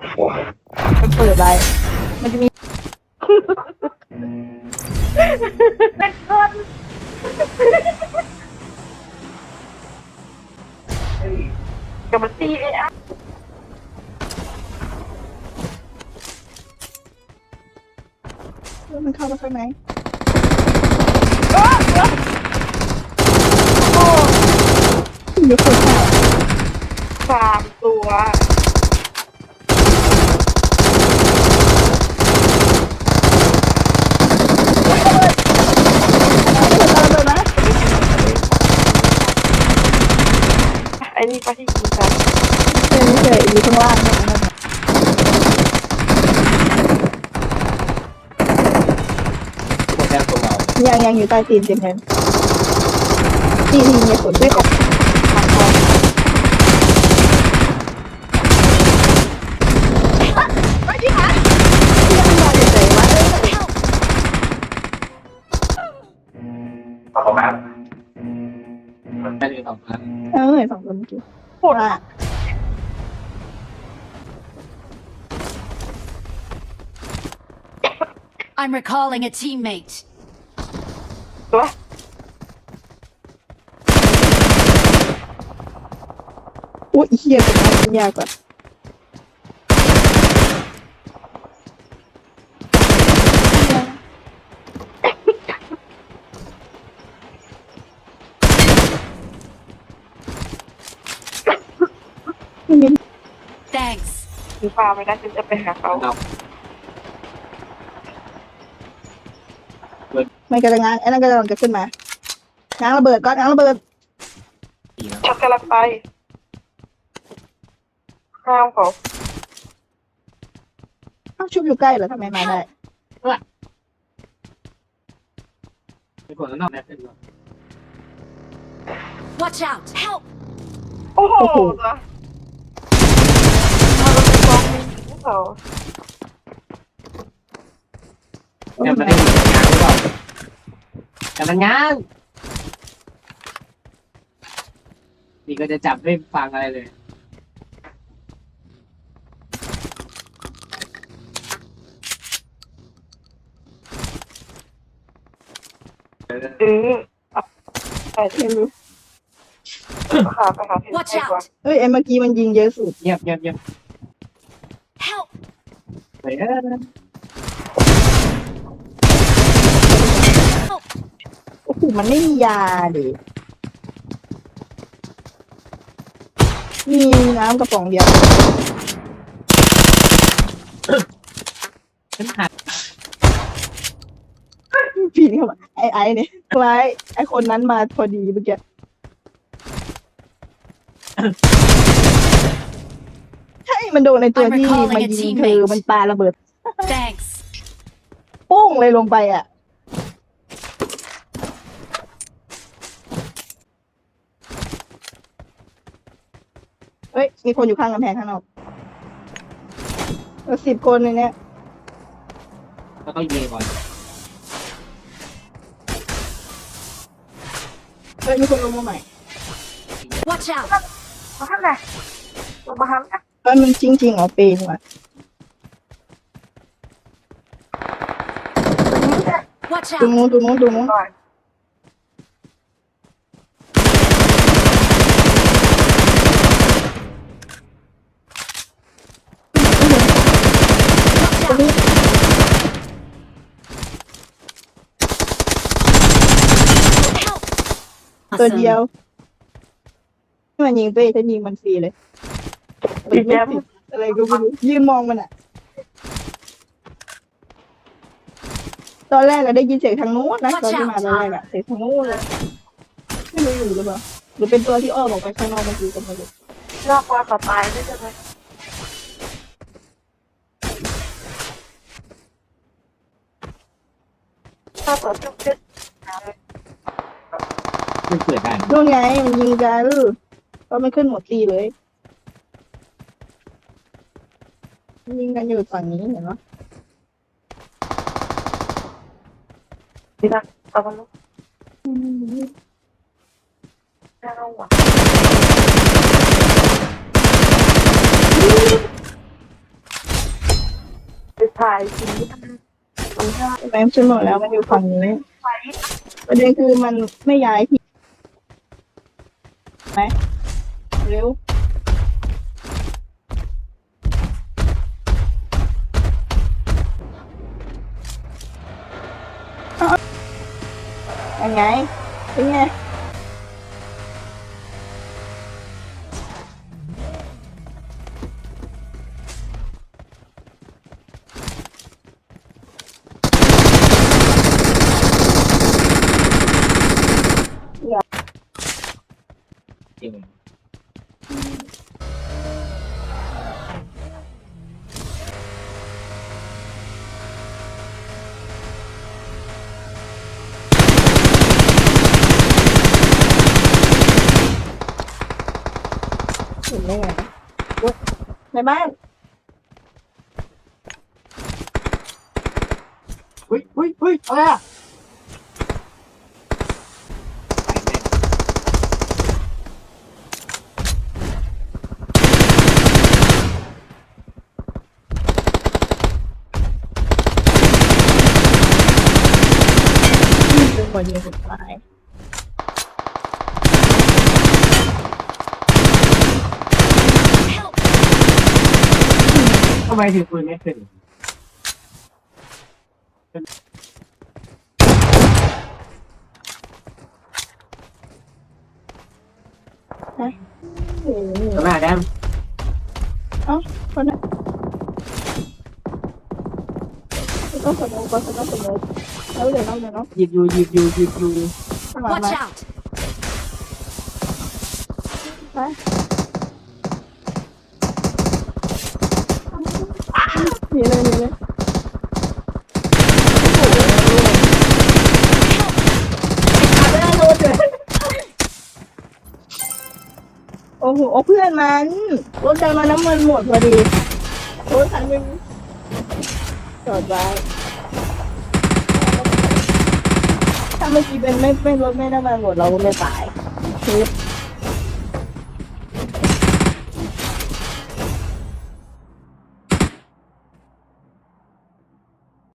มันเปิดอะไร มันจะมี เป็นคนกับมันตีไอ้อะมันเข้ามาข้างในโอ้มีคนเข้าสามตัว เปิดนะ ไอ้นี่ปะที่ยิงกันเฉยเฉยอยู่ข้างล่างเนี่ยนั่นน่ะตัวแทนตัวเรายังยังอยู่ใต้ตีนเต็มเลยนี่นี่มีฝนด้วยของทางก่อนไม่ที่หาที่มันน อนเฉยๆวะเอาเข้ามามันแค่นี้สองพันเออสองคนเมื่อกี้โหดอะ I'm recalling a teammate. ตัวอุ้ยเฮียเป็นอะไรยากกว่า ไม่มี Thanks. ถือฟ้าไม่ได้ฉันจะไปหาเขาเราไม่กระงานไอ้นั่นกำลังจะขึ้นมาง้างระเบิดก้อนง้างระเบิดดีนะชักกำลังไปข้ามเขาเอ้าชุบอยู่ใกล้เหรอทำไมมาได้ไม่ควรแล้วนอกแน่ขึ้นเลย Watch out! Help! โอ้โหตัวเอาเราไปก องมีเขาเนี่ยมันได้ยินงานหรือเปล่าแต่มันงานนี่ก็จะจับไม่ฟังอะไรเลย เออไปไม่รู้หาไปหาที่ Watch ดีกว่า out! เอ้ยไอ้เมื่อกี้มันยิงเยอะสุด เงียบเงียบเงียบ Help! เฮ้ยเอ้ยโอ้โหมันไม่มียาดิมีน้ำกระป๋องเดียวฉันหัดปีนเข้ามาไอ้ไอ้เนี่ยคล้ายไอ้คนนั้นมาพอดีเมื่อกี้ มันโดนในตัวที่มายิงเธอมันปาระเบิด Thanks. โป้งเลยลงไปอะ เฮ้ย มีคนอยู่ข้างกำแพงข้างนอกสิบคนในเนี้ยก็ต้องยิงก่อนเฮ้ยมีคนลงมาใหม่ Watch out! มาทางไหนมาทาง ไหนเฮ้ยมันจริงๆเหรอปีนว่ะ Watch ตรง out! นู้นตรงนู้นตรงนู้นหน่อยตรงนี้ Help! ตัว Awesome. เดียวที่มันยิงตัวเองถ้ายิงมันฟรีเลย อีกแล้วอะไรก็ไม่รู้ยืนมองมันอะ ตอนแรกอะได้ยินเสียงทางนู้นนะตอนที่มาตอนแรกอะเสียงทางนู้นเลยไม่รู้อยู่หรือเปล่าหรือเป็นตัวที่อ้อมออกไปข้างนอกเมื่อกี้ก็ไม่รู้รอบว่าเขาตายได้ใช่ไหมถ้าเปิดจุกเจ็ดไม่เปิดได้นู่นไงมันยิงกันก็ไม่ขึ้นหมดตีเลยมัน ยิงกันอยู่ฝั่งนี้เห็นไหมดีนะเอามาลูกเอาว่ะถ่ายสีมันมันก็แม่ฉันบอกแล้วมันอยู่ฝั่งนี้ไฟประเด็นคือมันไม่ย้ายที่ไหมเร็ว เอายัง เป็นไงจริงเห็นได้ไงอุ๊ยในบ้านอุ้ยอุ้ยอุ้ยอะไรอะเป็นบทเรียนสุดท้าย ทำไมถึงปืนไม่ขึ้นโอ้โหตรงหน้าแดมเอ้าคนน่ะต้องสนุกก็ต้องสนุกแล้วเดี๋ยวน้องเดี๋ยวน้องหยิบอยู่หยิบอยู่หยิบอยู่ ข้างหลัง Watch มา out! ไปีเลยีเลยโอ้โหโอ้เพื่อนมัน รถไฟมาน้ำมันหมดพอดีรถคันนึงจอดไว้ถ้าเมื่อกี้เป็นไม่ไม่รถไม่น้ำมันหมดเราก็ไม่ตายคือ